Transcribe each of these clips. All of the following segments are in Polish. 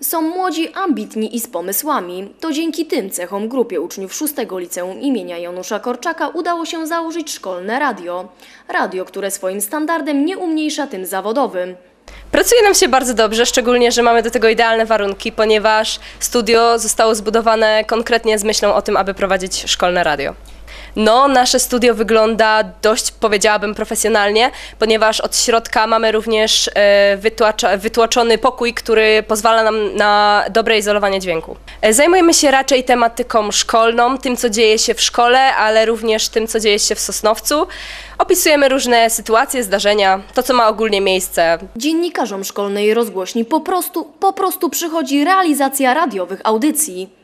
Są młodzi, ambitni i z pomysłami. To dzięki tym cechom grupie uczniów 6 liceum imienia Janusza Korczaka udało się założyć szkolne radio. Radio, które swoim standardem nie umniejsza tym zawodowym. Pracuje nam się bardzo dobrze, szczególnie, że mamy do tego idealne warunki, ponieważ studio zostało zbudowane konkretnie z myślą o tym, aby prowadzić szkolne radio. No, nasze studio wygląda dość, powiedziałabym, profesjonalnie, ponieważ od środka mamy również e, wytłacza, wytłoczony pokój, który pozwala nam na dobre izolowanie dźwięku. E, Zajmujemy się raczej tematyką szkolną, tym, co dzieje się w szkole, ale również tym, co dzieje się w Sosnowcu. Opisujemy różne sytuacje, zdarzenia, to, co ma ogólnie miejsce Dziennikarzom szkolnej rozgłośni po prostu, po prostu przychodzi realizacja radiowych audycji.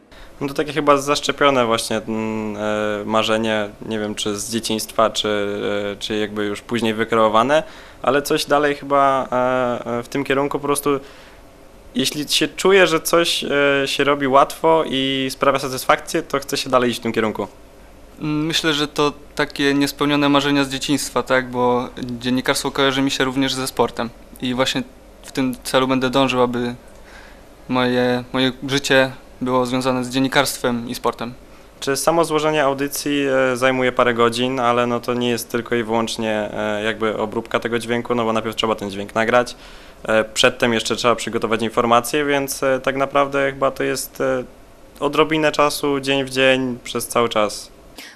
No to takie chyba zaszczepione właśnie mm, e, marzenie, nie wiem czy z dzieciństwa, czy, e, czy jakby już później wykreowane, ale coś dalej chyba e, w tym kierunku po prostu jeśli się czuje, że coś się robi łatwo i sprawia satysfakcję, to chce się dalej iść w tym kierunku. Myślę, że to takie niespełnione marzenia z dzieciństwa, tak, bo dziennikarstwo kojarzy mi się również ze sportem i właśnie w tym celu będę dążył, aby moje, moje życie było związane z dziennikarstwem i sportem. Czy samo złożenie audycji e, zajmuje parę godzin, ale no to nie jest tylko i wyłącznie e, jakby obróbka tego dźwięku, no bo najpierw trzeba ten dźwięk nagrać, e, przedtem jeszcze trzeba przygotować informacje, więc tak naprawdę chyba to jest odrobinę czasu dzień w dzień przez cały czas.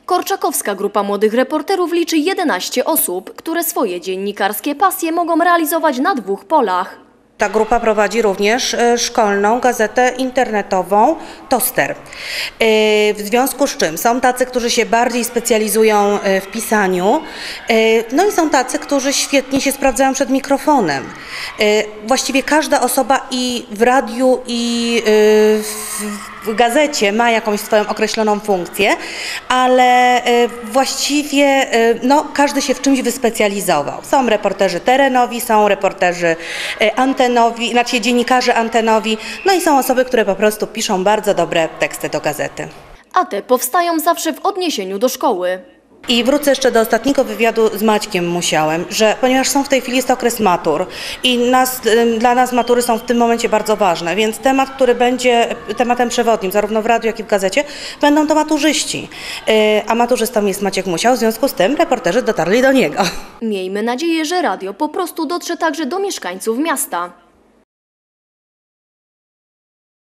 Korczakowska grupa młodych reporterów liczy 11 osób, które swoje dziennikarskie pasje mogą realizować na dwóch polach. Ta grupa prowadzi również e, szkolną gazetę internetową Toster. E, W związku z czym są tacy, którzy się bardziej specjalizują e, w pisaniu, no i są tacy, którzy świetnie się sprawdzają przed mikrofonem. Właściwie każda osoba i w radiu, i w w gazecie ma jakąś swoją określoną funkcję, ale e, właściwie e, no, każdy się w czymś wyspecjalizował. Są reporterzy terenowi, są reporterzy e, antenowi, znaczy dziennikarze antenowi, no i są osoby, które po prostu piszą bardzo dobre teksty do gazety. A te powstają zawsze w odniesieniu do szkoły. I wrócę jeszcze do ostatniego wywiadu z Maćkiem Musiałem, że ponieważ są w tej chwili jest okres matur i nas, dla nas matury są w tym momencie bardzo ważne, więc temat, który będzie tematem przewodnim zarówno w radiu, jak i w gazecie, będą to maturzyści. Yy, A maturzystą jest Maciek Musiał, w związku z tym reporterzy dotarli do niego. Miejmy nadzieję, że radio po prostu dotrze także do mieszkańców miasta.